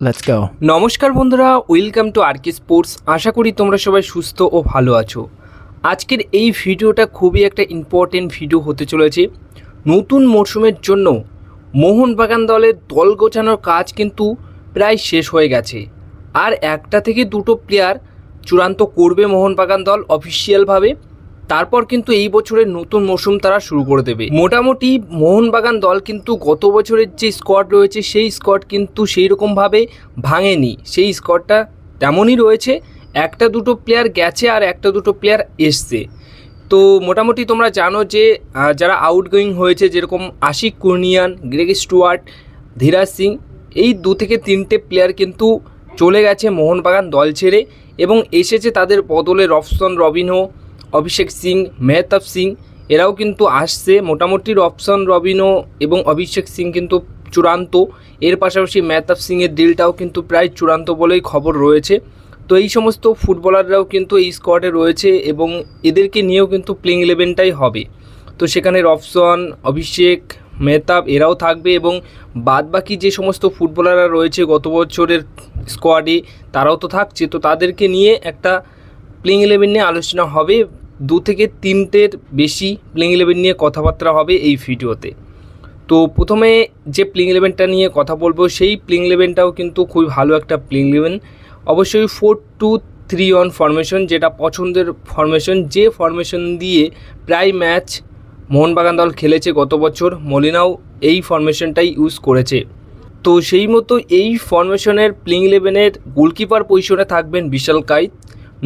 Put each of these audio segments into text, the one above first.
Let's go. নমস্কার বন্ধুরা welcome to RK sports আশা করি তোমরা সবাই সুস্থ ও ভালো আছো। আজকের এই ভিডিওটা খুবই একটা ইম্পর্টেন্ট ভিডিও হতে চলেছে। নতুন মরশুমের জন্য মোহনবাগান দলের দল গোছানোর কাজ কিন্তু প্রায় শেষ হয়ে গেছে। আর একটা থেকে দুটো প্লেয়ার চূড়ান্ত করবে মোহনবাগান দল অফিসিয়ালভাবে তারপর কিন্তু এই বছরের নতুন মৌসুম তারা শুরু করে দেবে। মোটামুটি মোহনবাগান দল কিন্তু গত বছরের যে স্কোয়াড রয়েছে, সেই স্কোয়াড কিন্তু সেই রকমভাবে ভাঙেনি। সেই স্কোয়াডটা তেমনই রয়েছে, একটা দুটো প্লেয়ার গেছে আর একটা দুটো প্লেয়ার এসছে। তো মোটামুটি তোমরা জানো যে যারা আউটগোয়িং হয়েছে, যেরকম আশিক কুর্নিয়ান, গ্রেগ স্টুয়ার্ট, ধীরাজ সিং, এই দু থেকে তিনটে প্লেয়ার কিন্তু চলে গেছে মোহনবাগান দল ছেড়ে এবং এসেছে তাদের বদলে রফসন, রবিনহো অভিষেক সিং, মেহতাব সিং, এরাও কিন্তু আসছে। মোটামুটি রফসন রবিনো এবং অভিষেক সিং কিন্তু চূড়ান্ত। এর পাশাপাশি মেহতাব সিংয়ের ডিলটাও কিন্তু প্রায় চূড়ান্ত বলেই খবর রয়েছে। তো এই সমস্ত ফুটবলাররাও কিন্তু এই স্কোয়াডে রয়েছে এবং এদেরকে নিয়েও কিন্তু প্লেইং ইলেভেনটাই হবে। তো সেখানে রফসন, অভিষেক, মেহতাব এরাও থাকবে এবং বাদবাকি যে সমস্ত ফুটবলাররা রয়েছে গত বছরের স্কোয়াডে তারাও তো থাকছে। তো তাদেরকে নিয়ে একটা প্লেইং ইলেভেন নিয়ে আলোচনা হবে। দু থেকে তিনটের বেশি প্লেইং ইলেভেন নিয়ে কথাবার্তা হবে এই ভিডিওতে। তো প্রথমে যে প্লেইং ইলেভেনটা নিয়ে কথা বলব, সেই প্লেইং ইলেভেনটাও কিন্তু খুবই ভালো একটা প্লেইং ইলেভেন অবশ্যই four two three one formation যেটা পছন্দের ফরমেশন যে ফরমেশন দিয়ে প্রায় ম্যাচ মোহনবাগান দল খেলেছে গত বছর, মলিনাও এই ফরমেশনটাই ইউজ করেছে। তো সেই মতো এই ফরমেশনের প্লেইং ইলেভেনের গোলকিপার পজিশনে থাকবেন বিশাল কাইত।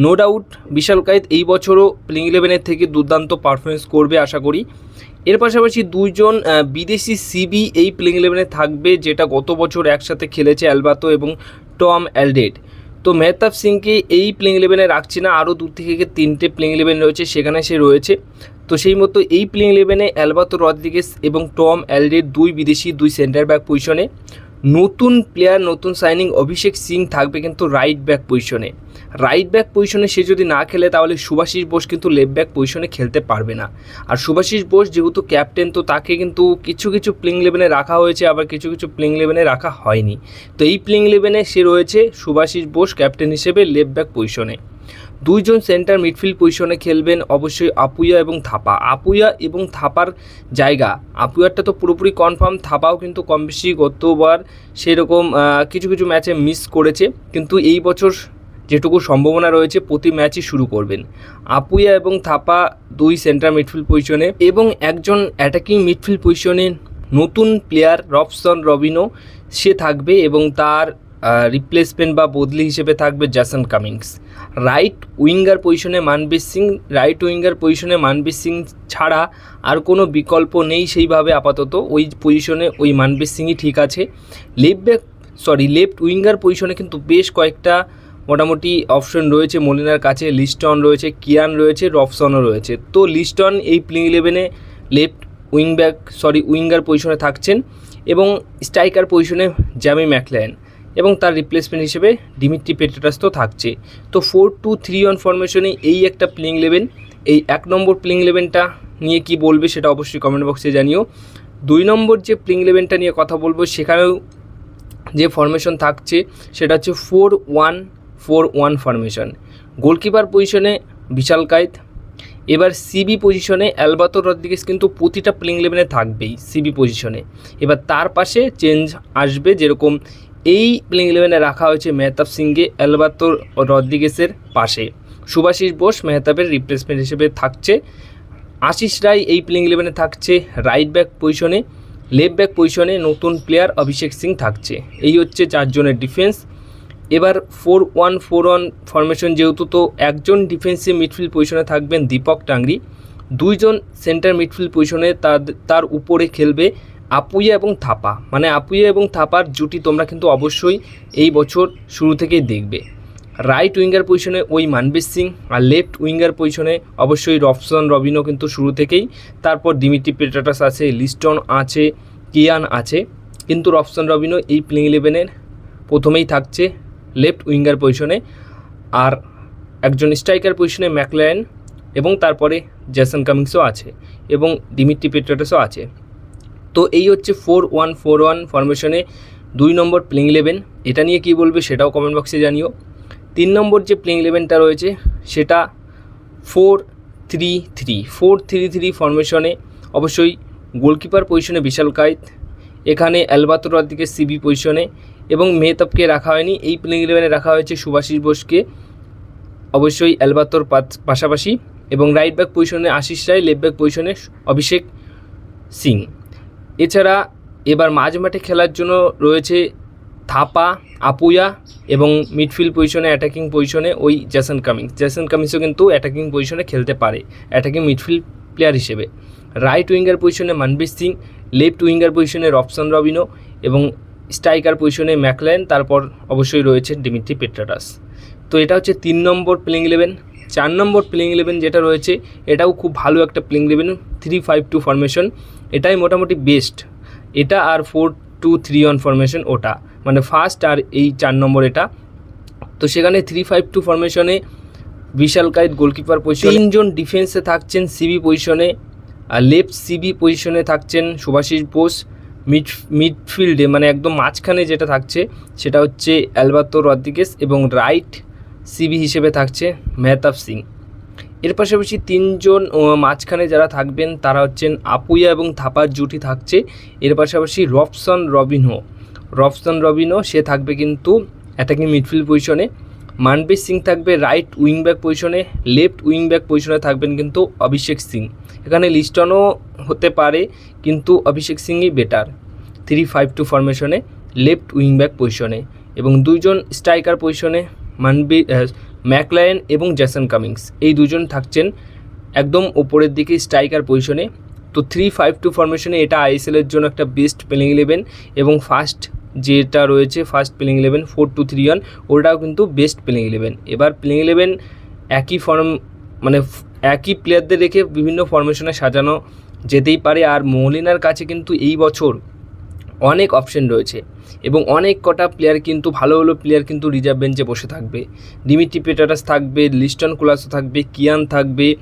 নো ডাউট বিশাল কায়েত এই বছরও প্লেইং ইলেভেনের থেকে দুর্দান্ত পারফরমেন্স করবে আশা করি। এর পাশাপাশি দুইজন বিদেশি সিবি এই প্লেইং ইলেভেনে থাকবে, যেটা গত বছর একসাথে খেলেছে অ্যালবাতো এবং টম অ্যালডেড তো মেহতাব সিংকে এই প্লেইং ইলেভেনে রাখছে না, আরও দু থেকে তিনটে প্লেইং ইলেভেন রয়েছে, সেখানে সে রয়েছে। তো সেই মতো এই প্লেইং ইলেভেনে অ্যালবাতো রদ্রিগেস এবং টম অ্যালডেড দুই বিদেশি, দুই সেন্টার ব্যাক পজিশনে নতুন প্লেয়ার নতুন সাইনিং অভিষেক সিং থাকবে কিন্তু রাইট ব্যাক পজিশনে রাইট ব্যাক পজিশনে সে যদি না খেলে, তাহলে সুভাষিস বোস কিন্তু লেফট ব্যাক পজিশনে খেলতে পারবে না। আর সুভাষিস বোস যেহেতু ক্যাপ্টেন তো তাকে কিন্তু কিছু কিছু প্লেইং ইলেভেনে রাখা হয়েছে, আবার কিছু কিছু প্লেইং ইলেভেনে রাখা হয়নি। তো এই প্লেইং ইলেভেনে সে রয়েছে সুভাষিস বোস ক্যাপ্টেন হিসেবে লেফট ব্যাক পজিশনে দুইজন সেন্টার মিডফিল্ড পজিশনে খেলবেন অবশ্যই আপুয়া এবং থাপা। আপুয়া এবং থাপার জায়গা, আপুয়ারটা তো পুরোপুরি কনফার্ম থাপাও কিন্তু কম বেশি গতবার সেরকম কিছু কিছু ম্যাচে মিস করেছে। কিন্তু এই বছর যেটুকু সম্ভাবনা রয়েছে, প্রতি ম্যাচই শুরু করবেন। আপুয়া এবং থাপা দুই সেন্টার মিডফিল্ড পজিশনে এবং একজন অ্যাটাকিং মিডফিল্ড পজিশনে নতুন প্লেয়ার রবসন রবিনো, সে থাকবে এবং তার রিপ্লেসমেন্ট বা বদলি হিসেবে থাকবে জ্যাসন কামিংস। রাইট উইঙ্গার পজিশনে মানবীর সিং, রাইট উইঙ্গার পজিশনে মানবীর সিং ছাড়া আর কোনো বিকল্প নেই সেইভাবে আপাতত। ওই পজিশনে ওই মানবীর সিংই ঠিক আছে। Left back sorry left winger পজিশনে কিন্তু বেশ কয়েকটা মোটামুটি অপশন রয়েছে, মলিনার কাছে, লিস্টন রয়েছে, কিয়ান রয়েছে, রফসনও রয়েছে। তো লিস্টন এই প্লেইং ইলেভেনে left wing back sorry winger পজিশনে থাকছেন এবং স্ট্রাইকার পজিশনে জ্যামি ম্যাকলায়ন এবং তার রিপ্লেসমেন্ট হিসেবে ডিমিট্রি পেট্রাস তো থাকছে। তো ফোর টু থ্রি ওয়ান ফরমেশনে এই একটা প্লেইং ইলেভেন এই এক নম্বর প্লেইং ইলেভেনটা নিয়ে কি বলবে সেটা অবশ্যই কমেন্ট বক্সে জানিও। দুই নম্বর যে প্লেইং ইলেভেনটা নিয়ে কথা বলব, সেখানেও যে ফরমেশন থাকছে, সেটা হচ্ছে four one four one formation goalkeeper পজিশনে বিশাল কায়েত এবার সিবি পজিশনে অ্যালবাতো রদ্রিগেস কিন্তু প্রতিটা প্লেইং ইলেভেনে থাকবেই সিবি পজিশনে এবার তার পাশে চেঞ্জ আসবে যেরকম এই প্লেইং ইলেভেনে রাখা হয়েছে মেহতাব সিংকে অ্যালবাতো রদ্রিগেসের পাশে। সুভাষিস বোস মেহতাবের রিপ্লেসমেন্ট হিসেবে থাকছে। আশিস রায় এই প্লেইং ইলেভেনে থাকছে। রাইট ব্যাক পজিশনে লেফট ব্যাক পজিশনে নতুন প্লেয়ার অভিষেক সিং থাকছে। এই হচ্ছে চারজনের ডিফেন্স এবার four one four one formation যেহেতু তো একজন ডিফেন্সিভ মিডফিল্ড পজিশনে থাকবেন দীপক টাংরি, দুইজন সেন্টার মিডফিল্ড পজিশনে তার তার উপরে খেলবে আপুইয়া এবং থাপা। মানে আপুইয়া এবং থাপার জুটি তোমরা কিন্তু অবশ্যই এই বছর শুরু থেকেই দেখবে। রাইট উইঙ্গার পজিশনে ওই মানবীর সিং আর লেফট উইঙ্গার পজিশনে অবশ্যই রফসন রবিনও কিন্তু শুরু থেকেই। তারপর দিমিত্রি পেটাটাস আছে, লিস্টন আছে, কিয়ান আছে। কিন্তু রফসন রবিনও এই প্লেইং ইলেভেনের প্রথমেই থাকছে। লেফট উইঙ্গার পজিশনে আর একজন স্ট্রাইকার পজিশনে ম্যাকলায়ন এবং তারপরে জ্যাসন কামিংসও আছে এবং দিমিত্রি পেট্রাটাসও আছে। তো এই হচ্ছে ফোর ওয়ান ফোর ওয়ান ফরমেশনে দুই নম্বর প্লেইং ইলেভেন। এটা নিয়ে কী বলবে সেটাও কমেন্ট বক্সে জানিও। তিন নম্বর যে প্লেইং ইলেভেনটা রয়েছে সেটা four three three. Four three three ফরমেশনে অবশ্যই গোলকিপার পজিশনে বিশাল কায়েত। এখানে অ্যালবাতোরার দিকে সিবি পজিশনে এবং মেহতাবকে রাখা হয়নি। এই প্লেইং ইলেভেনে রাখা হয়েছে সুভাষিস বোসকে। অবশ্যই অ্যালবাতোর পাশাপাশি এবং রাইট ব্যাক পজিশনে আশিস রায় লেফট ব্যাক পজিশনে অভিষেক সিং। এছাড়া এবার মাঝ মাঠে খেলার জন্য রয়েছে থাপা, আপুয়া এবং মিডফিল্ড পজিশনে অ্যাটাকিং পজিশনে ওই জ্যাসন কামিংস জ্যাসন কামিংসও কিন্তু অ্যাটাকিং পজিশনে খেলতে পারে অ্যাটাকিং মিডফিল্ড প্লেয়ার হিসেবে। রাইট উইঙ্গার পজিশনে মানবীর সিং লেফট উইঙ্গার পজিশনে রবসন রবিনো এবং স্ট্রাইকার পজিশনে ম্যাকলাইন তারপর অবশ্যই রয়েছে ডিমিট্রি পেট্রাটাস। তো এটা হচ্ছে তিন নম্বর প্লেইং ইলেভেন চার নম্বর প্লেইং ইলেভেন যেটা রয়েছে, এটাও খুব ভালো একটা playing eleven three five two formation এটাই মোটামুটি বেস্ট এটা আর four two three one formation ওটা। মানে ফার্স্ট আর এই চার নম্বর এটা। তো সেখানে থ্রি ফাইভ টু ফরমেশনে বিশাল কায়েত গোলকিপার পজিশন তিনজন ডিফেন্সে থাকছেন সিবি পজিশনে আর লেফট সিবি পজিশনে থাকছেন সুভাষিস বোস। মিড মিডফিল্ডে মানে একদম মাঝখানে যেটা থাকছে, সেটা হচ্ছে অ্যালবাতো রদ্রিগেস এবং রাইট সিবি হিসেবে থাকছে মেহতাব সিং এর পাশাপাশি তিনজন মাঝখানে যারা থাকবেন, তারা হচ্ছেন আপুইয়া এবং থাপার জুটি থাকছে। এর পাশাপাশি রবসন রবিনহো রবসন রবিনহো সে থাকবে কিন্তু অ্যাটাকিং মিডফিল্ড পজিশনে মানবীর সিং থাকবে রাইট উইং ব্যাক পজিশনে লেফট উইং ব্যাক পজিশনে থাকবেন কিন্তু অভিষেক সিং এখানে লিস্টনও হতে পারে। কিন্তু অভিষেক সিংই বেটার থ্রি ফাইভ টু ফরমেশনে লেফট উইং ব্যাক পজিশনে এবং দুইজন স্ট্রাইকার পজিশনে মানবি ম্যাকলায়ন এবং জ্যাসন কামিংস। এই দুজন থাকছেন একদম ওপরের দিকে স্ট্রাইকার পজিশনে তো থ্রি ফাইভ টু ফরমেশনে এটা আইএসএলের জন্য একটা বেস্ট প্লেইং ইলেভেন এবং ফার্স্ট যেটা রয়েছে first playing eleven four two three one ওটাও কিন্তু বেস্ট প্লেইং ইলেভেন এবার প্লেইং ইলেভেন একই ফর্ম মানে একই প্লেয়ারদের রেখে বিভিন্ন ফরমেশনে সাজানো যেতেই পারে। আর মলিনার কাছে কিন্তু এই বছর অনেক অপশন রয়েছে এবং অনেক কটা প্লেয়ার কিন্তু, ভালো ভালো প্লেয়ার কিন্তু রিজার্ভ বেঞ্চে বসে থাকবে। ডিমিট্রি পেটারাস থাকবে, লিস্টন কুলাসও থাকবে, কিয়ান থাকবে,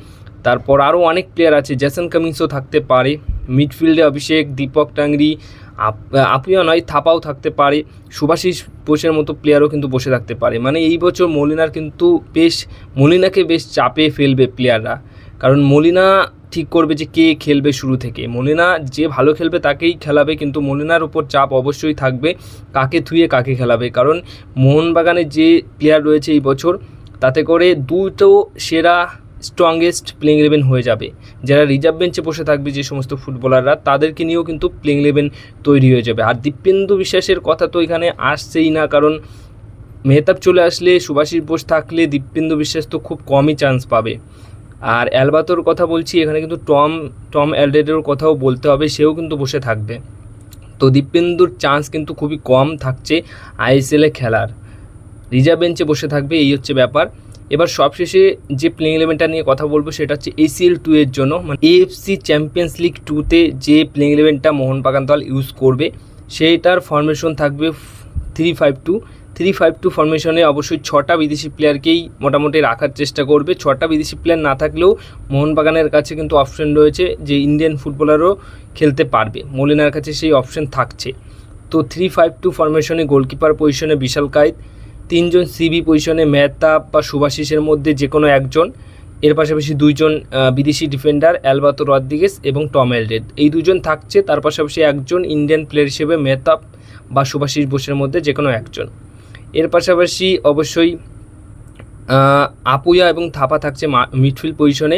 তারপর আরও অনেক প্লেয়ার আছে। জ্যাসন কামিংসও থাকতে পারে, মিডফিল্ডে অভিষেক, দীপক টাংরি, আপ- আপুয়া নয়, থাপাও থাকতে পারে, সুভাষিস বোসের মতো প্লেয়ারও কিন্তু বসে থাকতে পারে। মানে এই বছর মলিনার কিন্তু বেশ, মলিনাকে বেশ চাপে ফেলবে প্লেয়াররা কারণ মলিনা ঠিক করবে যে কে খেলবে শুরু থেকে। মলিনা যে ভালো খেলবে তাকেই খেলাবে, কিন্তু মলিনার উপর চাপ অবশ্যই থাকবে কাকে থুয়ে কাকে খেলাবে। কারণ মোহনবাগানের যে প্লেয়ার রয়েছে এই বছর, তাতে করে দুটো সেরা স্ট্রংগেস্ট প্লেইং ইলেভেন হয়ে যাবে। যারা রিজার্ভ বেঞ্চে বসে থাকবে যে সমস্ত ফুটবলাররা, তাদেরকে নিয়েও কিন্তু প্লেইং ইলেভেন তৈরি হয়ে যাবে। আর দীপেন্দু বিশ্বাসের কথা তো এখানে আসছেই না, কারণ মেহতাব চলে আসলে, সুভাষিস বোস থাকলে দীপেন্দু বিশ্বাস তো খুব কমই চান্স পাবে। আর অ্যালবাতোর কথা বলছি, এখানে কিন্তু টম টম অ্যালডেডের কথাও বলতে হবে, সেও কিন্তু বসে থাকবে। তো দীপেন্দুর চান্স কিন্তু খুবই কম থাকছে আইএসএলে খেলার। রিজার্ভ বেঞ্চে বসে থাকবে, এই হচ্ছে ব্যাপার। এবার সবশেষে যে প্লেইং ইলেভেনটা নিয়ে কথা বলব, সেটা হচ্ছে এসিএল টু এর জন্য। মানে এএফসি চ্যাম্পিয়ন্স লিগ টুতে যে প্লেইং ইলেভেনটা মোহনবাগান দল ইউজ করবে, সেইটার ফরমেশন থাকবে three five two three five two ফরমেশনে অবশ্যই ছটা বিদেশি প্লেয়ারকেই মোটামুটি রাখার চেষ্টা করবে। ছটা বিদেশি প্লেয়ার না থাকলেও মোহনবাগানের কাছে কিন্তু অপশন রয়েছে যে ইন্ডিয়ান ফুটবলারও খেলতে পারবে। মলিনার কাছে সেই অপশন থাকছে। তো থ্রি ফাইভ টু ফরমেশনে গোলকিপার পজিশনে বিশাল কায়েত, তিনজন সিবি পজিশনে মেহতাব বা সুভাশিসের মধ্যে যে কোনো একজন, এর পাশাপাশি দুইজন বিদেশি ডিফেন্ডার অ্যালবাতো রদ্রিগেস এবং টম এলডেড। এই দুজন থাকছে, তার পাশাপাশি একজন ইন্ডিয়ান প্লেয়ার হিসেবে মেহতাব বা সুভাশিস বোসের মধ্যে যে কোনো একজন। এর পাশাপাশি অবশ্যই আপুয়া এবং থাপা থাকছে মিডফিল্ড পজিশনে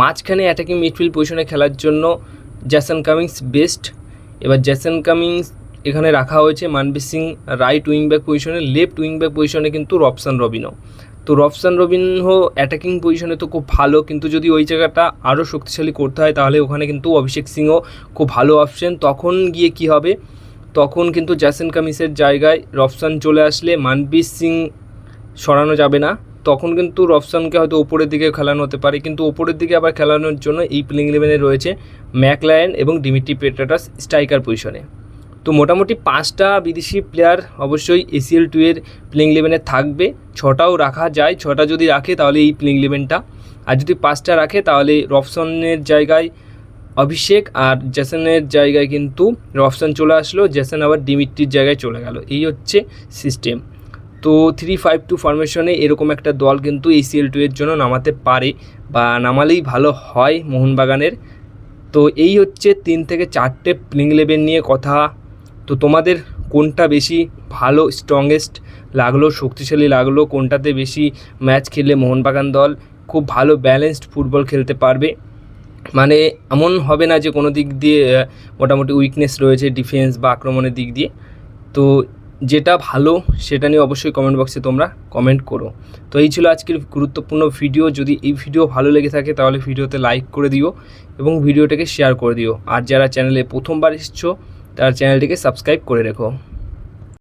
মাঝখানে অ্যাটাকিং মিডফিল্ড পজিশনে খেলার জন্য জ্যাসন কামিংস বেস্ট এবার জ্যাসন কামিংস এখানে রাখা হয়েছে Manvir Singh right wing back পজিশনে লেফট উইং ব্যাক পজিশনে কিন্তু রবসান রবিনো তো রবসান রবিনহো অ্যাটাকিং পজিশনে তো খুব ভালো, কিন্তু যদি ওই জায়গাটা আরও শক্তিশালী করতে হয়, তাহলে ওখানে কিন্তু অভিষেক সিংও খুব ভালো অপশন তখন গিয়ে কি হবে? তখন কিন্তু জ্যাসেন কামিসের জায়গায় রফসান চলে আসলে মানবীর সিং সরানো যাবে না। তখন কিন্তু রফসানকে হয়তো ওপরের দিকে খেলানো হতে পারে, কিন্তু ওপরের দিকে আবার খেলানোর জন্য এই প্লেইং ইলেভেনে রয়েছে ম্যাকলায়ন এবং ডিমিট্রি পেট্রাটাস স্ট্রাইকার পজিশনে। তো মোটামুটি পাঁচটা বিদেশি প্লেয়ার অবশ্যই এসিএল টু এর প্লেইং ইলেভেনে থাকবে। ছটাও রাখা যায়, ছটা যদি রাখে তাহলে এই প্লেইং ইলেভেনটা। আর যদি পাঁচটা রাখে তাহলে রফসনের জায়গায় অভিষেক আর জেসনের জায়গায় কিন্তু রফসান চলে আসলো। জেসন আবার ডিমিট্রির জায়গায় চলে গেল। এই হচ্ছে সিস্টেম তো থ্রি ফাইভ টু ফরমেশনে এরকম একটা দল কিন্তু এই সিএল টু এর জন্য নামাতে পারে বা নামালেই ভালো হয় মোহনবাগানের। তো এই হচ্ছে তিন থেকে চারটে প্লেইং ইলেভেন নিয়ে কথা। তো তোমাদের কোনটা বেশি ভালো স্ট্রংগেস্ট লাগল, শক্তিশালী লাগল, কোনটাতে বেশি ম্যাচ খেললে মোহনবাগান দল খুব ভালো ব্যালেন্সড ফুটবল খেলতে পারবে? মানে এমন হবে না যে কোনো দিক দিয়ে মোটামুটি উইকনেস রয়েছে ডিফেন্স বা আক্রমণের দিক দিয়ে। তো যেটা ভালো সেটা নিয়ে অবশ্যই কমেন্ট বক্সে তোমরা কমেন্ট করো। তো এই ছিল আজকের গুরুত্বপূর্ণ ভিডিও যদি এই ভিডিও ভালো লেগে থাকে তাহলে ভিডিওতে লাইক করে দিও এবং ভিডিওটাকে শেয়ার করে দিও। আর যারা চ্যানেলে প্রথমবার এসছো, তারা চ্যানেলটিকে সাবস্ক্রাইব করে রেখো।